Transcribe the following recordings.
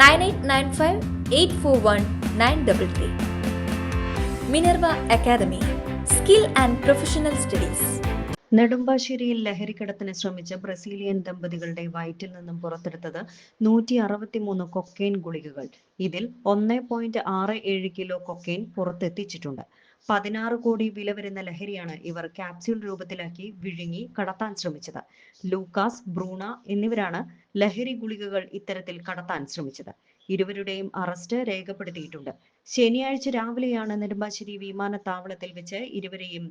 nine eight nine five eight four one nine double three. Minerva academy skill and professional studies. നെടുമ്പാശ്ശേരിയിൽ ലഹരിക്കടത്തിന് ശ്രമിച്ച Brazilian ദമ്പതികളുടെ വയറ്റിൽ നിന്നും പുറത്തെടുത്തത് നൂറ്റി അറുപത്തിമൂന്ന് കൊക്കെയിൻ ഗുളികകൾ. ഇതിൽ ഒന്ന് പോയിന്റ് ആറ് ഏഴ് കിലോ കൊക്കെയിൻ പുറത്തെത്തിച്ചിട്ടുണ്ട്. പതിനാറ് കോടി വില വരുന്ന ലഹരിയാണ് ഇവർ കാപ്സ്യൂൾ രൂപത്തിലാക്കി വിഴുങ്ങി കടത്താൻ ശ്രമിച്ചത്. ലൂക്കാസ് ബ്രൂണ എന്നിവരാണ് ലഹരി ഗുളികകൾ ഇത്തരത്തിൽ കടത്താൻ ശ്രമിച്ചത്. ഇരുവരുടെയും അറസ്റ്റ് രേഖപ്പെടുത്തിയിട്ടുണ്ട്. ശനിയാഴ്ച രാവിലെയാണ് നെടുമ്പാശ്ശേരി വിമാനത്താവളത്തിൽ വെച്ച് ഇരുവരെയും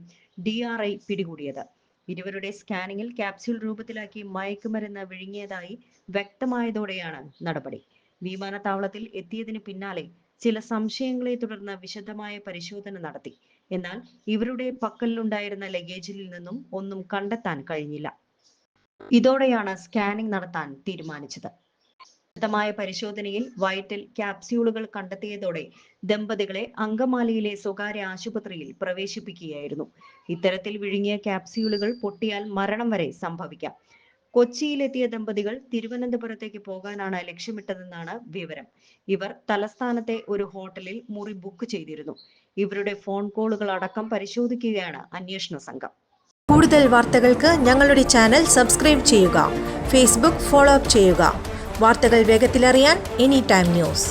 ഡി ആർ ഐ പിടികൂടിയത്. ഇരുവരുടെ സ്കാനിങ്ങിൽ കാപ്സ്യൂൾ രൂപത്തിലാക്കി മയക്കുമരുന്ന് വിഴുങ്ങിയതായി വ്യക്തമായതോടെയാണ് നടപടി. വിമാനത്താവളത്തിൽ എത്തിയതിന് പിന്നാലെ ചില സംശയങ്ങളെ തുടർന്ന് വിശദമായ പരിശോധന നടത്തി. എന്നാൽ ഇവരുടെ പക്കലിലുണ്ടായിരുന്ന ലഗേജിൽ നിന്നും ഒന്നും കണ്ടെത്താൻ കഴിഞ്ഞില്ല. ഇതോടെയാണ് സ്കാനിംഗ് നടത്താൻ തീരുമാനിച്ചത്. വിശദമായ പരിശോധനയിൽ വയറ്റിൽ ക്യാപ്സ്യൂളുകൾ കണ്ടെത്തിയതോടെ ദമ്പതികളെ അങ്കമാലിയിലെ സ്വകാര്യ ആശുപത്രിയിൽ പ്രവേശിപ്പിക്കുകയായിരുന്നു. ഇത്തരത്തിൽ വിഴുങ്ങിയ ക്യാപ്സ്യൂളുകൾ പൊട്ടിയാൽ മരണം വരെ സംഭവിക്കാം. കൊച്ചിയിലെത്തിയ ദമ്പതികൾ തിരുവനന്തപുരത്തേക്ക് പോകാനാണ് ലക്ഷ്യമിട്ടതെന്നാണ് വിവരം. ഇവർ തലസ്ഥാനത്തെ ഒരു ഹോട്ടലിൽ മുറി ബുക്ക് ചെയ്തിരുന്നു. ഇവരുടെ ഫോൺ കോളുകൾ അടക്കം പരിശോധിക്കുകയാണ് അന്വേഷണ സംഘം. കൂടുതൽ വാർത്തകൾക്ക് ഞങ്ങളുടെ ചാനൽ സബ്സ്ക്രൈബ് ചെയ്യുക ഫേസ്ബുക്ക് ഫോളോ അപ്പ് ചെയ്യുക. വാർത്തകൾ വേഗത്തിലറിയാൻ എനി ടൈം ന്യൂസ്